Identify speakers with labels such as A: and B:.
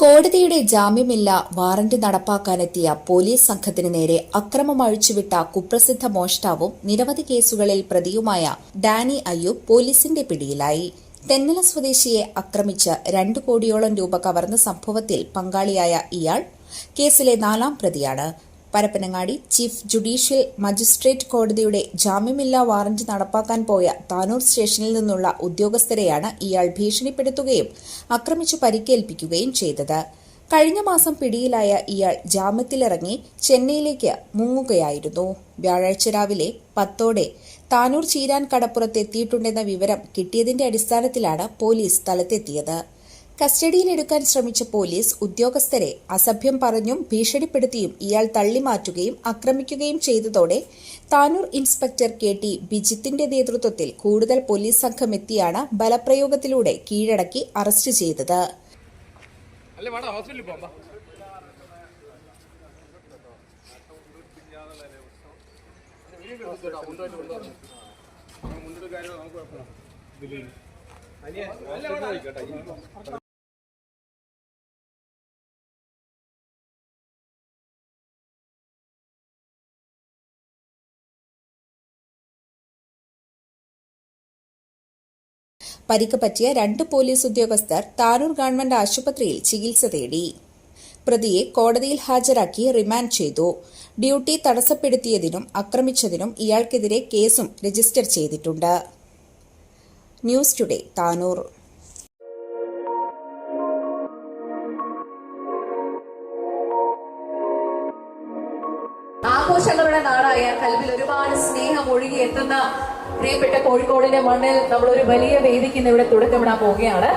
A: കോടതിയുടെ ജാമ്യമില്ല warrant നടപ്പാക്കാനെത്തിയ police സംഘത്തിന് നേരെ അക്രമം അഴിച്ചുവിട്ട കുപ്രസിദ്ധ മോഷ്ടാവും നിരവധി കേസുകളിൽ പ്രതിയുമായ ഡാനി അയ്യൂബ് പോലീസിന്റെ പിടിയിലായി. തെന്നല സ്വദേശിയെ ആക്രമിച്ച് രണ്ടു കോടിയോളം രൂപ കവർന്ന സംഭവത്തിൽ പങ്കാളിയായ ഇയാൾ കേസിലെ നാലാം പ്രതിയാണ്. പരപ്പനങ്ങാടി ചീഫ് ജുഡീഷ്യൽ മജിസ്ട്രേറ്റ് കോടതിയുടെ ജാമ്യമില്ലാ വാറന്റ് നടപ്പാക്കാൻ പോയ താനൂർ സ്റ്റേഷനിൽ നിന്നുള്ള ഉദ്യോഗസ്ഥരെയാണ് ഇയാൾ ഭീഷണിപ്പെടുത്തുകയും ആക്രമിച്ചു പരിക്കേൽപ്പിക്കുകയും ചെയ്തത്. കഴിഞ്ഞ മാസം പിടിയിലായ ഇയാൾ ജാമ്യത്തിലിറങ്ങി ചെന്നൈയിലേക്ക് മുങ്ങുകയായിരുന്നു. വ്യാഴാഴ്ച രാവിലെ പത്തോടെ താനൂർ ചീരാൻ കടപ്പുറത്ത് എത്തിയിട്ടുണ്ടെന്ന വിവരം കിട്ടിയതിന്റെ അടിസ്ഥാനത്തിലാണ് പോലീസ് സ്ഥലത്തെത്തിയത്. കസ്റ്റഡിയിലെടുക്കാൻ ശ്രമിച്ച പോലീസ് ഉദ്യോഗസ്ഥരെ അസഭ്യം പറഞ്ഞും ഭീഷണിപ്പെടുത്തിയും ഇയാൾ തള്ളിമാറ്റുകയും ആക്രമിക്കുകയും ചെയ്തതോടെ താനൂർ ഇൻസ്പെക്ടർ കെ ടി ബിജിത്തിന്റെ നേതൃത്വത്തിൽ കൂടുതൽ പോലീസ് സംഘം എത്തിയാണ് ബലപ്രയോഗത്തിലൂടെ കീഴടക്കി അറസ്റ്റ് ചെയ്തത്.
B: അല്ലേ വേണം ഹോസ്പിറ്റലിൽ
A: പരിക്ക് പറ്റിയ രണ്ട് പോലീസ് ഉദ്യോഗസ്ഥർ താനൂർ ഗവൺമെന്റ് ആശുപത്രിയിൽ ചികിത്സ തേടി. പ്രതിയെ കോടതിയിൽ ഹാജരാക്കി റിമാൻഡ് ചെയ്തു. ഡ്യൂട്ടി തടസ്സപ്പെടുത്തിയതിനും ആക്രമിച്ചതിനും ഇയാൾക്കെതിരെ കേസും രജിസ്റ്റർ ചെയ്തിട്ടുണ്ട്. News today Tanur.
C: ആഘോഷങ്ങളുടെ നാടായ കൽവിൽ ഒരുപാട് സ്നേഹം ഒഴുകി എത്തുന്ന പ്രിയപ്പെട്ട കോഴിക്കോടിന്റെ മണ്ണിൽ നമ്മൾ ഒരു വലിയ വേദിക്ക് ഇന്ന് ഇവിടെ തുടക്കമിടാൻ പോവുകയാണ്.